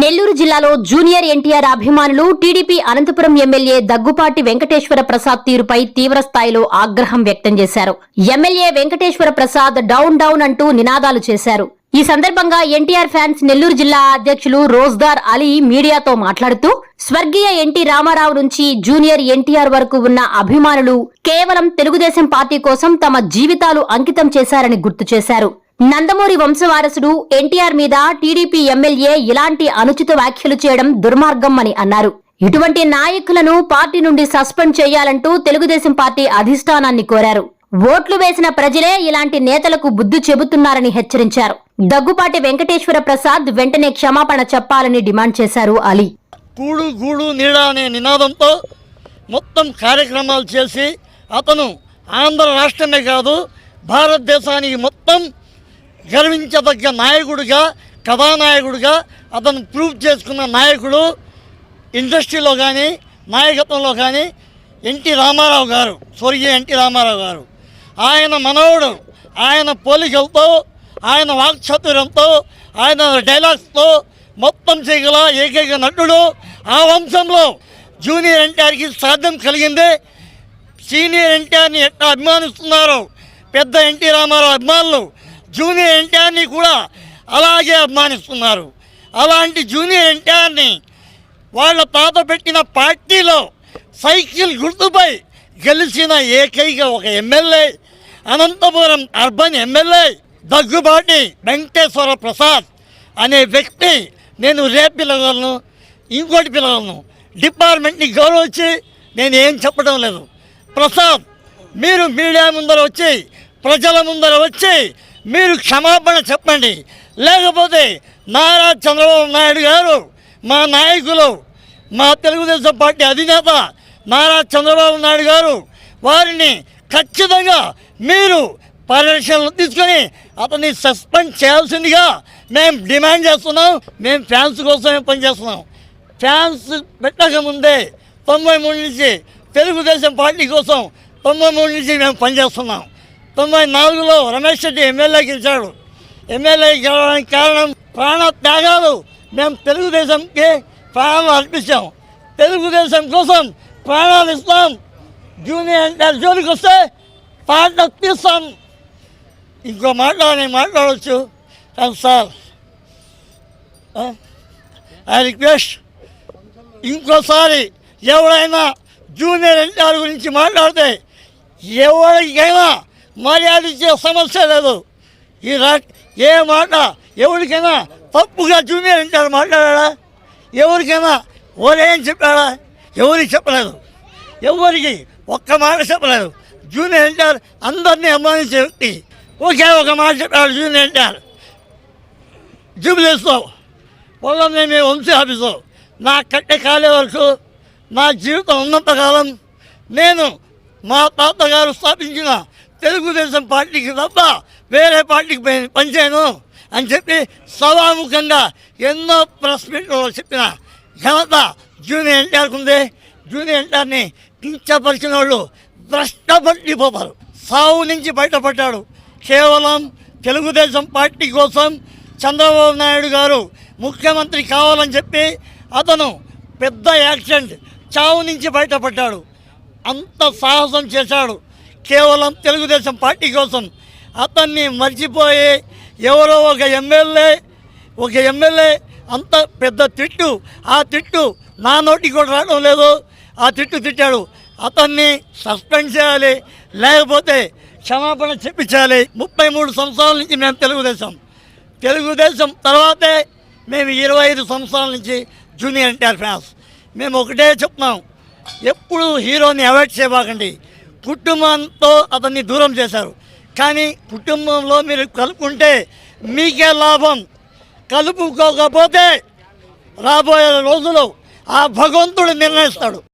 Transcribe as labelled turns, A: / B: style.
A: నెల్లూరు జిల్లాలో junior NTR అభిమానులు TDP Anantapur MLA Daggupati Venkateswara Prasad తీరుపై తీవ్ర స్థాయిలో ఆగ్రహం వ్యక్తం చేశారు MLA Venkateswara Prasad down down అంటూ నినాదాలు చేశారు ఈ సందర్భంగా ఎన్టీఆర్ ఫ్యాన్స్ నెల్లూరు జిల్లా అధ్యక్షులు రోజ్దార్ అలీ మీడియాతో మాట్లాడుతూ స్వర్గీయ ఎన్టీ రామారావు నుంచి జూనియర్ ఎన్టీఆర్ వరకు ఉన్న అభిమానులు కేవలం తెలుగుదేశం పార్టీ కోసం తమ జీవితాలు అంకితం చేశారని గుర్తు చేశారు నందమూరి వంశవారసుడు ఎన్టీఆర్ మీద టీడీపీ ఎమ్మెల్యే ఇలాంటి అనుచిత వ్యాఖ్యలు చేయడం దుర్మార్గం అని అన్నారు ఇటువంటి నాయకులను పార్టీ నుండి సస్పెండ్ చేయాలంటూ తెలుగుదేశం పార్టీ అధిష్టానాన్ని కోరారు ఓట్లు వేసిన ప్రజలే ఇలాంటి నేతలకు బుద్ధి చెబుతున్నారని హెచ్చరించారు దగ్గుపాటి వెంకటేశ్వర ప్రసాద్ వెంటనే క్షమాపణ చెప్పాలని డిమాండ్ చేశారు అలీ
B: గూడు గూడు నీడ అనే నినాదంతో మొత్తం కార్యక్రమాలు చేసి అతను ఆంధ్ర రాష్ట్రమే కాదు భారతదేశానికి మొత్తం గర్వించదగ్గ నాయకుడిగా కథానాయకుడిగా అతను ప్రూవ్ చేసుకున్న నాయకుడు ఇండస్ట్రీలో కానీ నాయకత్వంలో కానీ ఎన్టీ రామారావు గారు స్వర్గీయ ఎన్టీ రామారావు గారు ఆయన మనవుడు ఆయన పోలికలతో ఆయన వాక్చాతుర్యంతో ఆయన డైలాగ్స్తో మొత్తం చేయగల ఏకైక నటుడు ఆ వంశంలో జూనియర్ ఎన్టీఆర్కి సాధ్యం కలిగింది సీనియర్ ఎన్టీఆర్ని ఎట్లా అభిమానిస్తున్నారు పెద్ద ఎన్టీ రామారావు అభిమానులు జూనియర్ ఎన్టీఆర్ని కూడా అలాగే అభిమానిస్తున్నారు అలాంటి జూనియర్ ఎన్టీఆర్ని వాళ్ళ తాత పెట్టిన పార్టీలో సైకిల్ గుర్తుపై గెలిచిన ఏకైక ఒక MLA Anantapur urban MLA Daggubati Venkateswara Prasad అనే వ్యక్తి నేను రేపు పిల్లగలను ఇంకోటి పిల్లగలను డిపార్ట్మెంట్ని గౌరవించి నేను ఏం చెప్పడం లేదు ప్రసాద్ మీరు మీడియా ముందర వచ్చి ప్రజల ముందర వచ్చి మీరు క్షమాపణ చెప్పండి లేకపోతే నారా చంద్రబాబు నాయుడు గారు మా నాయకులు మా తెలుగుదేశం పార్టీ అధినేత నారా చంద్రబాబు నాయుడు గారు వారిని ఖచ్చితంగా మీరు పర్యవేక్షణలు తీసుకొని అతన్ని సస్పెండ్ చేయాల్సిందిగా మేము డిమాండ్ చేస్తున్నాం మేము ఫ్యాన్స్ కోసమే పనిచేస్తున్నాం ఫ్యాన్స్ పెట్టక ముందే తొంభై మూడు నుంచి తెలుగుదేశం పార్టీ కోసం తొంభై మూడు నుంచి మేము పనిచేస్తున్నాం తొంభై నాలుగులో రమేష్ రెడ్డి ఎమ్మెల్యే గెలిచాడు ఎమ్మెల్యే గెలవడానికి కారణం ప్రాణ త్యాగాలు మేము తెలుగుదేశంకి ప్రాణాలు అర్పించాం తెలుగుదేశం కోసం ప్రాణాలు ఇస్తాం జూనియర్ జోలికి వస్తే పాట తీస్తాం ఇంకో మాట మాట్లాడవచ్చు మాట్లాడవచ్చు సార్ ఐ రిక్వెస్ట్ ఇంకోసారి ఎవడైనా జూనియర్ ఎన్టీఆర్ గురించి మాట్లాడితే ఎవరికైనా మర్యాద ఇచ్చే సమస్య లేదు ఈ రా ఏ మాట ఎవరికైనా తప్పుగా జూనియర్ అంటారు మాట్లాడా ఎవరికైనా ఓరేం చెప్పాడా ఎవరికి చెప్పలేదు ఎవరికి ఒక్క మాట చెప్పలేదు జూనియర్ అంటారు అందరినీ అభిమానించే వ్యక్తి ఒకే ఒక మాట చెప్పాడు జూనియర్ అంటారు జూబిలీస్లో పొలంలో మీ వంశీ ఆఫీసు నా కట్టె కాలే వరకు నా జీవితం ఉన్నంతకాలం నేను మా తాతగారు స్థాపించిన తెలుగుదేశం పార్టీకి తప్ప వేరే పార్టీకి పనిచేయను అని చెప్పి సభాముఖంగా ఎన్నో ప్రెస్ మీట్లో చెప్పిన ఘనత జూనియర్ ఎన్టీఆర్కు ఉంది జూనియర్ ఎన్టీఆర్ని కించపరిచిన వాళ్ళు భ్రష్టపట్టిపోతారు సావు నుంచి బయటపడ్డాడు కేవలం తెలుగుదేశం పార్టీ కోసం చంద్రబాబు నాయుడు గారు ముఖ్యమంత్రి కావాలని చెప్పి అతను పెద్ద యాక్సిడెంట్ చావు నుంచి బయటపడ్డాడు అంత సాహసం చేశాడు కేవలం తెలుగుదేశం పార్టీ కోసం అతన్ని మర్చిపోయి ఎవరో ఒక ఎమ్మెల్యే ఒక ఎమ్మెల్యే అంత పెద్ద తిట్టు ఆ తిట్టు నా నోటి కూడా రావడం లేదు ఆ తిట్టు తిట్టాడు అతన్ని సస్పెండ్ చేయాలి లేకపోతే క్షమాపణ చెప్పించాలి ముప్పై మూడు సంవత్సరాల నుంచి మేము తెలుగుదేశం తెలుగుదేశం తర్వాతే మేము ఇరవై ఐదు సంవత్సరాల నుంచి జూనియర్ ఎన్టీఆర్ ఫ్యాన్స్ మేము ఒకటే చెప్తున్నాం ఎప్పుడు హీరోని అవాయిడ్ చేయబాకండి కుటుంబంతో అతన్ని దూరం చేశారు కానీ కుటుంబంలో మీరు కలుపుకుంటే మీకే లాభం కలుపుకోకపోతే రాబోయే రోజులు ఆ భగవంతుడు నిర్ణయిస్తాడు